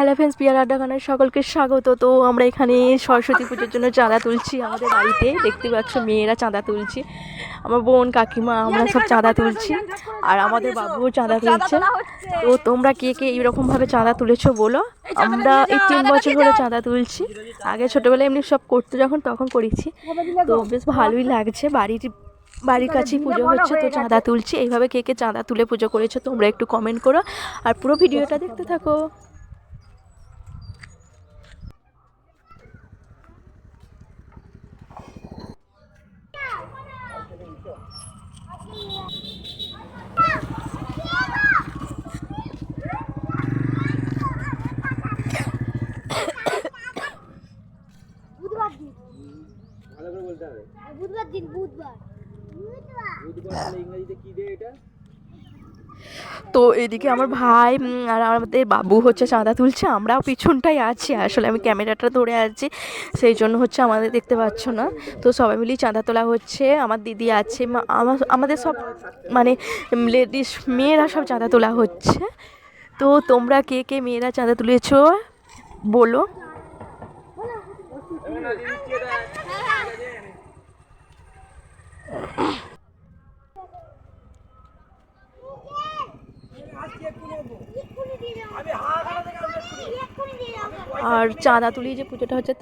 Hello friends peer আড্ডাখানায় সকলকে স্বাগত। তো আমরা এখানে সরস্বতী পুজোর জন্য চাঁদা তুলছি আমাদের বাড়িতে। দেখতে পাচ্ছ মেয়েরা চাঁদা তুলছি। আমার বোন কাকিমা আমরা সব চাঁদা তুলছি। আর আমাদের বাবুও চাঁদা তুলছে। তো তোমরা কে কে এইরকমভাবে চাঁদা তুলেছো বলো? আমরা এই তিন বছর হলো চাঁদা তুলছি। আগে ছোটোবেলায় এমনি সব করতে যখন তখন করেছি। তো বেশ ভালোই লাগছে। বাড়ির বাড়ির কাছেই পুজো হচ্ছে তো চাঁদা তুলছি। এইভাবে কে কে চাঁদা তুলে পুজো করেছ তোমরা একটু কমেন্ট করো। আর পুরো ভিডিওটা দেখতে থাকো। বুধবার দিন। ভালো করে বলতে হবে। বুধবার দিন বুধবার। বুধবার ইংরেজিতে কি দেয় এটা? তো এদিকে আমার ভাই আর আমাদের বাবু হচ্ছে চাঁদা তুলছে, আমরাও পিছনটাই আছি। আসলে আমি ক্যামেরাটা ধরে আছি, সেই জন্য হচ্ছে আমাদের দেখতে পাচ্ছ না। তো সবাই মিলেই চাঁদা তোলা হচ্ছে, আমার দিদি আছে আমাদের সব মানে লেডিস মেয়েরা সব চাঁদা তোলা হচ্ছে। তো তোমরা কে কে মেয়েরা চাঁদা তুলেছো, বলো। আর চাঁদা তুলি যে পুজোটা হচ্ছে